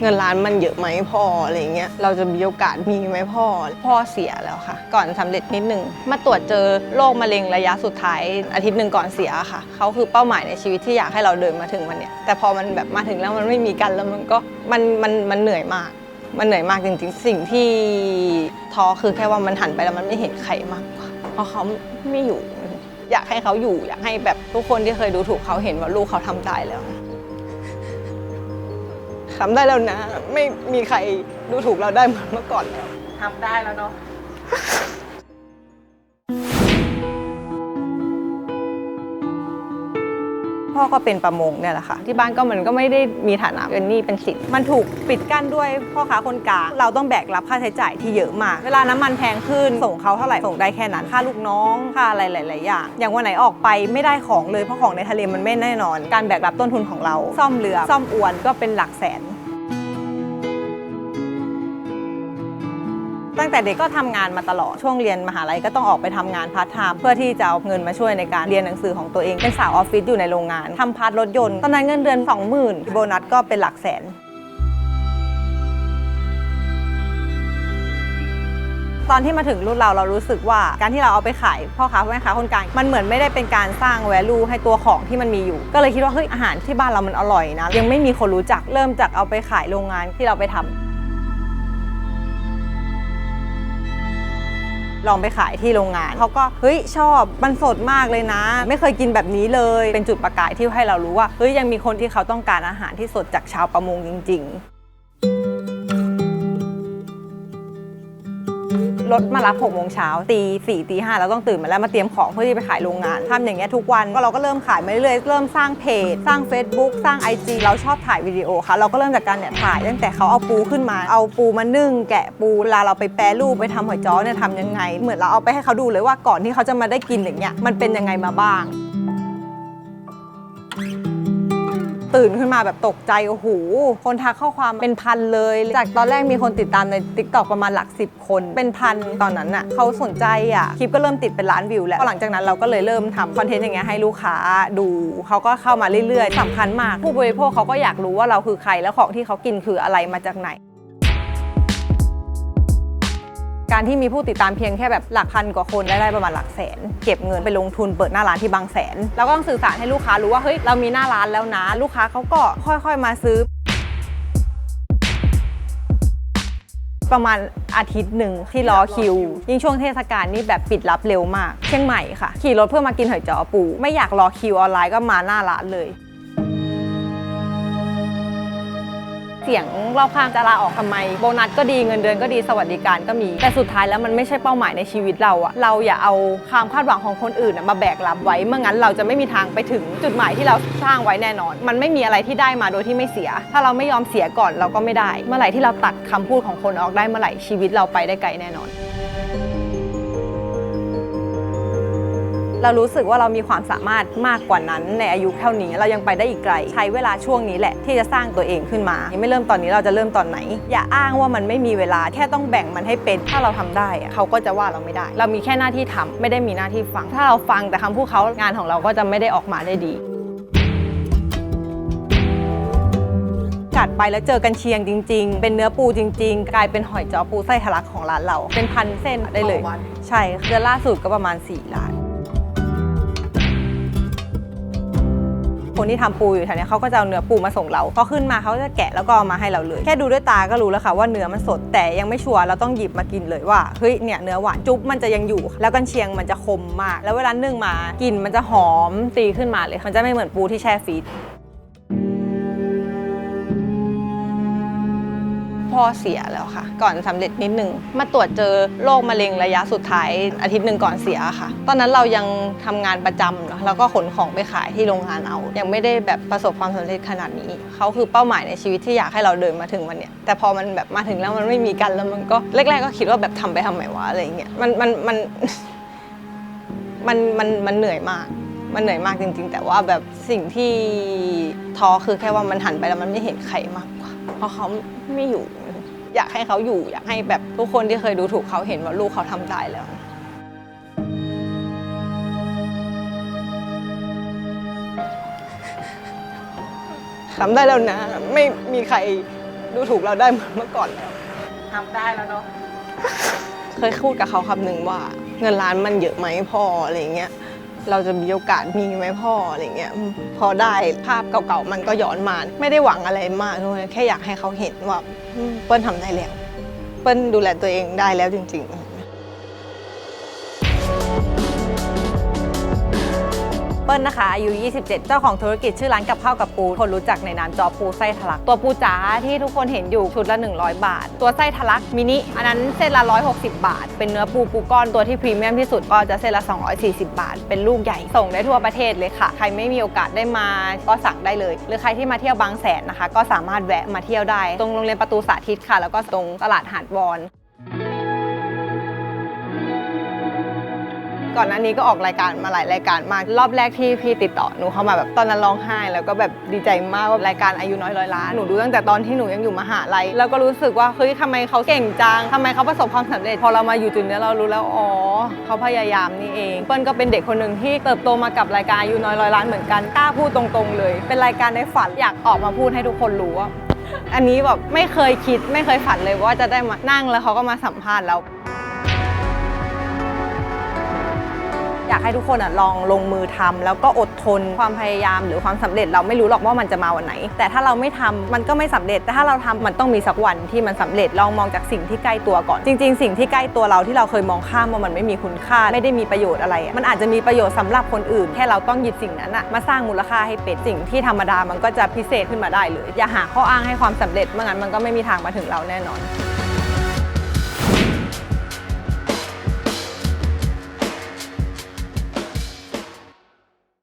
เงินล้านมันเยอะไหมพ่ออะไรเงี้ยเราจะมีโอกาสมีไหมพ่อพ่อเสียแล้วค่ะ ก่อนสำเร็จนิดนึงมาตรวจเจอโรคมะเร็งระยะสุดท้ายอาทิตย์หนึ่งก่อนเสียค่ะเขาคือเป้าหมายในชีวิตที่อยากให้เราเดินมาถึงวันเนี้ยแต่พอมันแบบมาถึงแล้วมันไม่มีกันแล้วมันก็มันมันมันเหนื่อยมาก มันเหนื่อยมากจริงๆ สิ่งที่ท้อคือแค่ว่ามันหันไปแล้วมันไม่เห็นใครมากกว่าเพราะเขาไม่อยู่ อยากให้เขาอยู่ อยากให้แบบทุกคนที่เคยดูถูกเขาเห็นว่าลูกเขาทำได้แล้ว ทำได้แล้วนะ ไม่มีใครดูถูกเราได้เหมือนเมื่อก่อนแล้ว ทำได้แล้วเนาะ พ่อก็เป็นประมงเนี่ยแหละค่ะ ที่บ้านก็มันก็ไม่ได้มีฐานะเป็นหนี้เป็นสินมันถูกปิดกั้นด้วยพ่อค้าคนกลางเราต้องแบกรับค่าใช้จ่ายที่เยอะมาก เวลาน้ำมันแพงขึ้นส่งเขาเท่าไหร่ส่งได้แค่นั้นค่าลูกน้องค่าอะไรหลาย ๆ อย่าง อย่างวันไหนออกไปไม่ได้ของเลยเพราะของในทะเลมันไม่แน่นอน การแบกรับต้นทุนของเรา ซ่อมเรือซ่อมอวนก็เป็นหลักแสน ตั้งแต่เด็กก็ทำงานมาตลอดช่วงเรียนมหาลัยก็ต้องออกไปทำงานพาร์ทไทม์เพื่อที่จะเอาเงินมาช่วยในการเรียนหนังสือของตัวเองเป็นสาวออฟฟิศอยู่ในโรงงานทำพาร์ทรถยนต์ตอนนั้นเงินเดือน 20,000โบนัสก็เป็นหลักแสนตอนที่มาถึงรุ่นเราเรารู้สึกว่าการที่เราเอาไปขายพ่อค้าแม่ค้าคนกลางมันเหมือนไม่ได้เป็นการสร้าง value ให้ตัวของที่มันมีอยู่ ก็เลยคิดว่าเฮ้ยอาหารที่บ้านเรามันอร่อยนะ ยังไม่มีคนรู้จักเริ่มจากเอาไปขายโรงงานที่เราไปทำ ลองไปขายที่โรงงานเขาก็เฮ้ยชอบมันสดมากเลยนะ ไม่เคยกินแบบนี้เลย เป็นจุดประกายที่ให้เรารู้ว่าเฮ้ยยังมีคนที่เขาต้องการอาหารที่สดจากชาวประมงจริง ๆ รถมารับ6โมงเช้าตีสี่ตีห้าเราต้องตื่นมาแล้วมาเตรียมของเพื่อที่ไปขายโรงงานทำอย่างเงี้ยทุกวันก็เราก็เริ่มขายมาเรื่อยๆเริ่มสร้างเพจ สร้าง Facebook สร้าง IG เราชอบถ่ายวิดีโอค่ะเราก็เริ่มจากการเนี่ยถ่ายตั้งแต่เขาเอาปูขึ้นมา เอาปูมานึ่ง แกะปูเวลาเราไปแปรรูปไปทำหอยจ้อเนี่ยทำยังไง เหมือนเราเอาไปให้เขาดูเลยว่าก่อนที่เขาจะมาได้กินอย่างเงี้ยมันเป็นยังไงมาบ้าง ตื่นขึ้นมาแบบตกใจ โอ้โห คนทักข้อความเป็นพันเลย จากตอนแรกมีคนติดตามใน t ิ k t o k ประมาณหลัก 10 คน เป็นพันตอนนั้นน่ะเขาสนใจอะ คลิปก็เริ่มติดเป็นล้านวิวแล้ว หลังจากนั้นเราก็เลยเริ่มทำคอนเทนต์อย่างเงี้ยให้ลูกค้าดูเขาก็เข้ามาเรื่อยๆสำคัญมาก ผู้บริโภคเขาก็อยากรู้ว่าเราคือใครแล้วของที่เขากินคืออะไรมาจากไหน การที่มีผู้ติดตามเพียงแค่แบบหลักพันกว่าคนได้ได้ประมาณหลักแสน เก็บเงินไปลงทุนเปิดหน้าร้านที่บางแสน แล้วก็ต้องสื่อสารให้ลูกค้ารู้ว่าเฮ้ยเรามีหน้าร้านแล้วนะ ลูกค้าเขาก็ค่อยๆมาซื้อ ประมาณอาทิตย์หนึ่งที่รอคิว ยิ่งช่วงเทศกาลนี่แบบปิดรับเร็วมาก เชียงใหม่ค่ะ ขี่รถเพื่อมากินหอยจ้อปู ไม่อยากรอคิวออนไลน์ก็มาหน้าร้านเลย เสียงรอบข้างจะลาออกทำไม โบนัสก็ดีเงินเดือนก็ดีสวัสดิการก็มี แต่สุดท้ายแล้วมันไม่ใช่เป้าหมายในชีวิตเราอะเราอย่าเอาความคาดหวังของคนอื่นมาแบกรับไว้เมื่องั้นเราจะไม่มีทางไปถึงจุดหมายที่เราสร้างไว้แน่นอน มันไม่มีอะไรที่ได้มาโดยที่ไม่เสีย ถ้าเราไม่ยอมเสียก่อนเราก็ไม่ได้ เมื่อไหร่ที่เราตัดคำพูดของคนออกได้เมื่อไหร่ชีวิตเราไปได้ไกลแน่นอน เรารู้สึกว่าเรามีความสามารถมากกว่านั้น ในอายุเท่านี้เรายังไปได้อีกไกล ใช้เวลาช่วงนี้แหละที่จะสร้างตัวเองขึ้นมายังไม่เริ่มตอนนี้เราจะเริ่มตอนไหน อย่าอ้างว่ามันไม่มีเวลาแค่ต้องแบ่งมันให้เป็นถ้าเราทำได้อะเขาก็จะว่าเราไม่ได้ เรามีแค่หน้าที่ทำไม่ได้มีหน้าที่ฟัง ถ้าเราฟังแต่คำพูดเขางานของเราก็จะไม่ได้ออกมาได้ดีกัดไปแล้วเจอกันเชียงจริง ๆ เป็นเนื้อปูจริง ๆ กลายเป็นหอยจ้อปูไส้ทะลักของร้านเรา เป็นพันเส้นได้เลยต่อวันใช่เดือนล่าสุดก็ประมาณ 4 ล้าน คนที่ทำปูอยู่แถวนี้เขาก็จะเอาเนื้อปูมาส่งเราพอขึ้นมาเขาจะแกะแล้วก็เอามาให้เราเลย แค่ดูด้วยตาก็รู้แล้วค่ะว่าเนื้อมันสดแต่ยังไม่ชัวร์เราต้องหยิบมากินเลยว่าเฮ้ยเนี่ยเนื้อหวานจุ๊บมันจะยังอยู่ แล้วกันเชียงมันจะคมมาก แล้วเวลานึ่งมากลิ่นมันจะหอมตีขึ้นมาเลย มันจะไม่เหมือนปูที่แช่ฟรี พ่อเสียแล้วค่ะ ก่อนสำเร็จนิดนึงมาตรวจเจอโรคมะเร็งระยะสุดท้ายอาทิตย์หนึ่งก่อนเสียค่ะ ตอนนั้นเรายังทำงานประจำแล้วก็ขนของไปขายที่โรงงานเอา ยังไม่ได้แบบประสบความสำเร็จขนาดนี้เขาคือเป้าหมายในชีวิตที่อยากให้เราเดินมาถึงวันเนี้ยแต่พอมันแบบมาถึงแล้วมันไม่มีกันแล้วมันก็แรกๆก็คิดว่าแบบทำไปทำไมวะอะไรเงี้ยมันมันมันมันมันมันเหนื่อยมากมันเหนื่อยมากจริง ๆ แต่ว่าแบบสิ่งที่ท้อคือแค่ว่ามันหันไปแล้วมันไม่เห็นใครมาก เพราะเขาไม่อยู่ อยากให้เขาอยู่ อยากให้แบบทุกคนที่เคยดูถูกเขาเห็นว่าลูกเขาทำได้แล้วทำได้แล้วนะ ไม่มีใครดูถูกเราได้เหมือนเมื่อก่อนแล้วทำได้แล้วเนาะเคยพูดกับเขาคำหนึ่งว่า เงินล้านมันเยอะไหมพ่ออะไรเงี้ย เราจะมีโอกาสมีไหมพ่ออะไรเงี้ยพอได้ภาพเก่าๆมันก็ย้อนมาไม่ได้หวังอะไรมากด้วยแค่อยากให้เขาเห็นว่าเปิ้ลทำได้แล้ว เปิ้ลดูแลตัวเองได้แล้วจริง ๆ เปิ้ลนะคะอายุ 27 เจ้าของธุรกิจชื่อร้านกับข้าวกับปู คนรู้จักในนามจอปูไส้ทะลัก ตัวปูจ๋าที่ทุกคนเห็นอยู่ชุดละ 100 บาท ตัวไส้ทะลักมินิอันนั้นเส้นละ 160 บาท เป็นเนื้อปูปูก้อนตัวที่พรีเมียมที่สุดก็จะเส้นละ 240 บาท เป็นลูกใหญ่ส่งได้ทั่วประเทศเลยค่ะ ใครไม่มีโอกาสได้มาก็สั่งได้เลย หรือใครที่มาเที่ยวบางแสนนะคะ ก็สามารถแวะมาเที่ยวได้ ตรงโรงเรียนประตูสาธิตค่ะ แล้วก็ตรงตลาดหาดวอน ก่อนหน้านี้ก็ออกรายการมาหลายรายการมากรอบแรกที่พี่ติดต่อหนูเข้ามาแบบตอนนั้นร้องไห้ แล้วก็แบบดีใจมากว่ารายการอายุน้อยร้อยล้านหนูดูตั้งแต่ตอนที่หนูยังอยู่มหาลัยแล้วก็รู้สึกว่าเฮ้ยทำไมเขาเก่งจังทำไมเขาประสบความสำเร็จ พอเรามาอยู่จุดนี้เรารู้แล้วอ๋อเขาพยายามนี่เองเปิ้ลก็เป็นเด็กคนหนึ่งที่เติบโตมากับรายการอายุน้อยร้อยล้านเหมือนกันกล้าพูดตรงๆ เลย เป็นรายการในฝันอยากออกมาพูดให้ทุกคนรู้ว่าอันนี้แบบไม่เคยคิดไม่เคยฝันเลยว่าจะได้มานั่งแล้วเขาก็มาสัมภาษณ์แล้ว อยากให้ทุกคนอะลองลงมือทำแล้วก็อดทนความพยายามหรือความสำเร็จเราไม่รู้หรอกว่ามันจะมาวันไหน แต่ถ้าเราไม่ทำมันก็ไม่สำเร็จ แต่ถ้าเราทำมันต้องมีสักวันที่มันสำเร็จลองมองจากสิ่งที่ใกล้ตัวก่อน จริง ๆ สิ่งที่ใกล้ตัวเราที่เราเคยมองข้ามว่ามันไม่มีคุณค่าไม่ได้มีประโยชน์อะไร มันอาจจะมีประโยชน์สำหรับคนอื่น แค่เราต้องหยิบสิ่งนั้นอะมาสร้างมูลค่าให้เป็นสิ่งที่ธรรมดามันก็จะพิเศษขึ้นมาได้เลยอย่าหาข้ออ้างให้ความสำเร็จเมื่องั้นมันก็ไม่มีทางมาถึงเราแน่นอน